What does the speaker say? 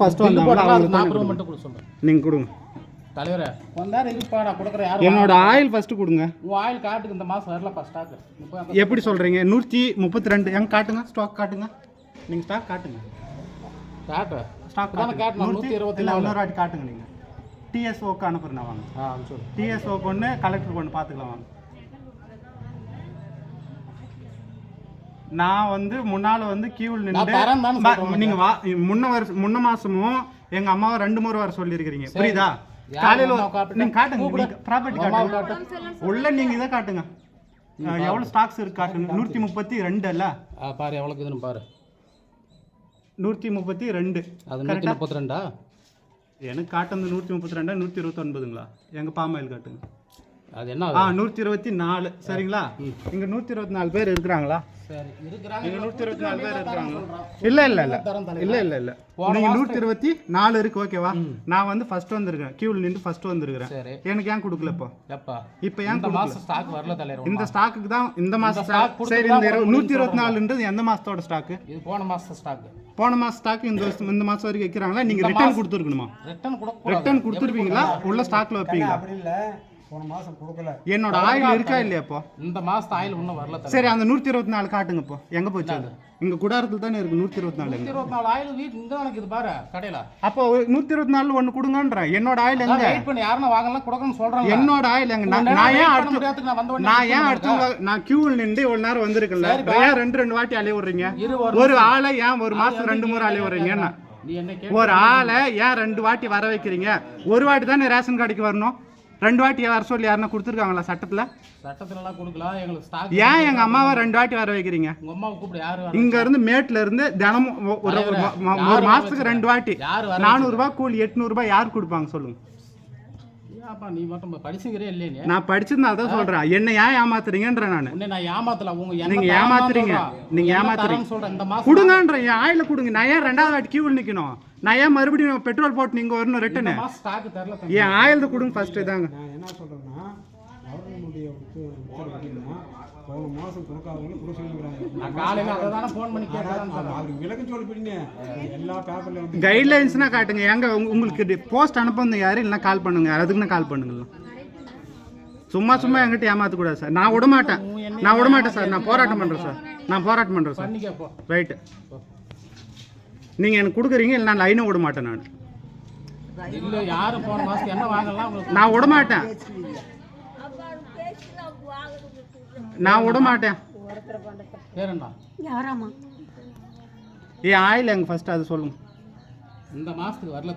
First சொல்கிறேன் நீங்கள் கொடுங்க. தலைவரே இருப்பா நான் கொடுக்குறேன். யாரும் என்னோட ஆயில் ஃபர்ஸ்ட் கொடுங்க. உன் ஆயில் காட்டுக்கு இந்த மாதம் வரலப்பா ஸ்டாக்கு இப்போ எப்படி சொல்கிறீங்க நூற்றி முப்பத்தி ரெண்டு எங்க காட்டுங்க? ஸ்டாக் காட்டுங்க. நீங்கள் ஸ்டாக் காட்டுங்க. காட்டு ஸ்டாக் காட்டணும். நூற்றி இருபத்தி இன்னொரு வாட்டி காட்டுங்க நீங்கள் டிஎஸ்ஓக்கு அனுப்புறேன் வாங்க. ஆ சொல்லு. டிஎஸ்ஓ ஒன்று கலெக்டர் ஒன்று பார்த்துக்கலாம் வாங்க. நான் வந்து முன்னால வந்து கியூவில் நின்று நீங்க வா முன்ன வருஷம் முன்ன மாசமும் எங்க அம்மாவை ரெண்டு முறை வர சொல்லியிருக்கிறீங்க. புரியுதா? காலையில காட்டுங்க? நீங்க காட்டுங்க. ப்ராப்பர்ட்டி காட்டுங்க உள்ள நீங்க இதை காட்டுங்க. எவ்வளவு ஸ்டாக்ஸ் இருக்கு காட்டுங்க. நூற்றி முப்பத்தி ரெண்டு அல்ல பாரு எவ்வளோக்கு இதுன்னு பாரு. நூற்றி முப்பத்தி ரெண்டு. அது நூற்றி முப்பத்தி ரெண்டா? எனக்கு காட்டுறது நூற்றி முப்பத்தி ரெண்டா நூற்றி இருபத்தொன்பதுங்களா எங்க பாமாயில் காட்டுங்க. அது என்ன ஆ நூற்றி இருபத்தி நாலு சரிங்களா? இங்க நூற்றி இருபத்தி நாலு பேர் இருக்கிறாங்களா? சரி இருக்கிறாங்க. நூற்றி இருபத்தி நாலு பேர் இருக்காங்களா சொல்றேன். இல்ல இல்ல. இல்ல. இல்ல இல்ல. இல்ல நீங்க நூற்றி இருபத்தி நாலு இருக்கு ஓகேவா நான் வந்து ஃபர்ஸ்ட் வந்திருக்கேன். கியூவில் நின்று ஃபர்ஸ்ட் வந்திருக்கிறேன். எனக்கு ஏன் கொடுக்கல இப்போ? இப்போ ஏன் இந்த மாதம் ஸ்டாக் வரல தலைவர் இந்த ஸ்டாக்குக்கு தான் இந்த stock- சரி இந்த நூற்றி இருபத்தி நாலுன்றது எந்த மாசத்தோட ஸ்டாக்கு இது போன மாதம் ஸ்டாக் போன மாசம் ஸ்டாக் இந்த வருஷம் இந்த மாசம் வரைக்கும் வைக்கிறாங்களா? நீங்க ரிட்டர்ன் கொடுத்துருக்கணுமா? ரிட்டர்ன் ரிட்டர்ன் கொடுத்துருப்பீங்களா உள்ள ஸ்டாக்ல வைப்பீங்களா? அப்படி இல்லை. போன மாதம் கொடுக்கல. என்னோட ஆயில் இருக்கா இல்லையா இப்போ? இந்த மாசத்து ஆயில் இன்னும் வரல சரி அந்த நூற்றி இருபத்தி நாலு காட்டுங்க இப்போ. எங்க போச்சு அது? இங்க குடாரத்தில் தானே இருக்கு நூற்றி இருபத்தி நாலு இருபத்தி நாலு ஆயில் வீட்டு இங்க எனக்கு இது பாரு கடையில. அப்போ நூற்றி இருபத்தி நாலு ஒன்று கொடுங்கன்றேன். என்னோட ஆயில் எங்க? வெயிட் பண்ணி யாருன்னா வாங்கலாம் கொடுக்கணும்னு சொல்றாங்க என்னோட ஆயில் எங்க? நான் ஏன் அடுத்து நான் வந்த உடனே நான் ஏன் அடுத்தவங்க நான் கியூவில் நின்று இவ்வளவு நேரம் வந்திருக்கல ஏன் ரெண்டு ரெண்டு வாட்டி அலைய விடுறீங்க ஒரு ஆளை ஏன் ஒரு மாசம் ரெண்டு முறை அலைய விடுறீங்க நீ என்ன கேட்டு ஒரு ஆளை ஏன் ரெண்டு வாட்டி வர வைக்கிறீங்க? ஒரு வாட்டி தானே ரேஷன் கடைக்கு வரணும்? ரெண்டு வாட்டி வர சொல்லி யாருன்னா கொடுத்துருக்காங்களா சட்டத்துல? சட்டத்துல எல்லாம் கொடுக்கலாம் எங்களுக்கு ஸ்டாக் ஏன் எங்க அம்மாவை ரெண்டு வாட்டி வர வைக்கிறீங்க? உங்க அம்மாவை கூப்பிடு யாரு வர இங்க இருந்து மேட்ல இருந்து தினமும் ஒரு ஒரு ம- ம- ஒரு மாசத்துக்கு ரெண்டு வாட்டி. யாரு வர நானூறு ரூபாய் கூலி எட்நூறு ரூபாய் யார் கொடுப்பாங்க சொல்லுங்க. ஏப்பா நீ மட்டும் படிச்சுக்கிறே இல்லையே நீ நான் படிச்சதுனால தான் சொல்றேன் என்ன ஏன் ஏமாத்துறீங்கன்ற நான் உன்னை நான் ஏமாத்தல உங்க என்ன நீங்க ஏமாத்துறீங்க. சொல்றேன். நீங்க ஏமாத்துறீங்க. சொல்றேன் இந்த மாசம் கொடுங்கன்ற என் ஆயில கொடுங்க நான் ஏன் ரெண்டாவது வாட்டி கியூவில் நிக்கணும் நான் ஏன் மறுபடியும் பெட்ரோல் போட்டு நீங்க வரணும் தம்பி. என் ஆயில் கொடுங்க ஃபர்ஸ்ட் இதாங்க நான் என்ன சொல்கிறேன்னா கவர்மெண்டுடைய உத்தரவு எப்படின்னா போன மாதம் கொடுக்காதவங்க கொடுக்கணுங்கிறாங்க நான் காலையில அதை தானே ஃபோன் பண்ணி கேட்டேன் அவருக்கு விளக்கம் சொல்லி போயிடுங்க எல்லா பேப்பர்ல வந்து கைட்லைன்ஸ்னா காட்டுங்க. எங்க உங்க- உங்களுக்கு போஸ்ட் அனுப்புறது யாரு? இல்லைன்னா கால் பண்ணுங்க. அதுக்குன்னு கால் பண்ணுங்க சும்மா சும்மா என்கிட்ட ஏமாத்தக்கூடாது சார். நான் விட மாட்டேன் நான் விட மாட்டேன் சார். நான் போராட்டம் பண்றேன் சார். நான் போராட்டம் பண்றேன் சார். ரைட்டு நீங்க எனக்கு கொடுக்குறீங்க இல்லை நான் லைனும் விட மாட்டேன் நான். இல்ல யாரும் போன என்ன வாங்கலாம் உங்களுக்கு? நான் விட மாட்டேன் நான் விட மாட்டேன். என் ஆயில் எங்க ஃபர்ஸ்ட் அது சொல்லுங்க. இந்த மாசத்துக்கு வரல